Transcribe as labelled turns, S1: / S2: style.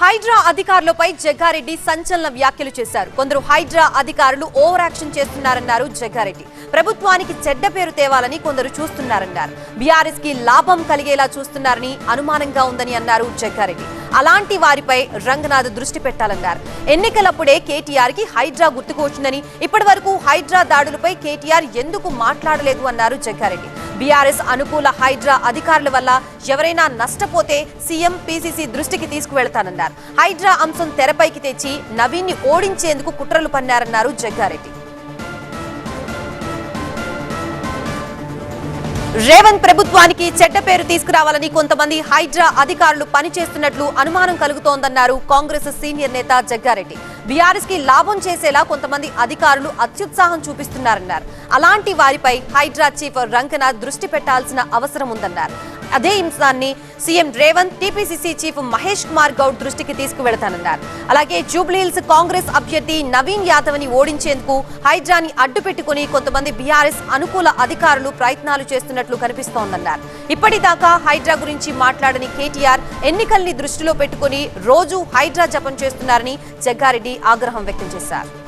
S1: హైడ్రా అధికారులపై జగ్గారెడ్డి సంచలన వ్యాఖ్యలు చేశారు. కొందరు హైడ్రా అధికారులు ఓవర్ యాక్షన్ చేస్తున్నారన్నారు జగ్గారెడ్డి. ప్రభుత్వానికి చెడ్డ పేరు తేవాలని కొందరు చూస్తున్నారన్నారు. బీఆర్ఎస్కి లాభం కలిగేలా చూస్తున్నారని అనుమానంగా ఉందని అన్నారు జగ్గారెడ్డి. అలాంటి వారిపై రంగనాథ్ దృష్టి పెట్టాలన్నారు. ఎన్నికలప్పుడే కేటీఆర్కి హైడ్రా గుర్తుకు వచ్చిందని ఇప్పటి వరకు హైడ్రా దాడులపై కేటీఆర్ ఎందుకు మాట్లాడలేదు అన్నారు జగ్గారెడ్డి. బీఆర్ఎస్ అనుకూల హైడ్రా అధికారుల వల్ల ఎవరైనా నష్టపోతే సీఎం పీసీసీ దృష్టికి తీసుకువెళ్తానన్నారు. హైడ్రా అంశం తెరపైకి తెచ్చి నవీన్ని ఓడించేందుకు కుట్రలు పన్నారన్నారు జగ్గారెడ్డి. రేవంత్ ప్రభుత్వానికి చెడ్డ పేరు తీసుకురావాలని కొంతమంది హైడ్రా అధికారులు పనిచేస్తున్నట్లు అనుమానం కలుగుతోందన్నారు కాంగ్రెస్ సీనియర్ నేత జగ్గారెడ్డి. బీఆర్ఎస్కి లాభం చేసేలా కొంతమంది అధికారులు అత్యుత్సాహం చూపిస్తున్నారన్నారు. అలాంటి వారిపై హైడ్రా చీఫ్ రంగనాథ్ దృష్టి పెట్టాల్సిన అవసరం ఉందన్నారు. అదే అంశాన్ని CM Revanth TPCC chief Mahesh Kumar Goud దృష్టికి తీసుకువెళతానన్నారు. అలాగే జూబ్లీహిల్స్ కాంగ్రెస్ అభ్యర్థి నవీన్ యాదవ్ని ఓడించేందుకు హైడ్రాని అడ్డు పెట్టుకుని కొంతమంది బీఆర్ఎస్ అనుకూల అధికారులు ప్రయత్నాలు చేస్తున్నట్లు కనిపిస్తోందన్నారు. ఇప్పటిదాకా హైడ్రా గురించి మాట్లాడని కేటీఆర్ ఎన్నికల్ని దృష్టిలో పెట్టుకుని రోజు హైడ్రా జపం చేస్తున్నారని జగ్గారెడ్డి ఆగ్రహం వ్యక్తం చేశారు.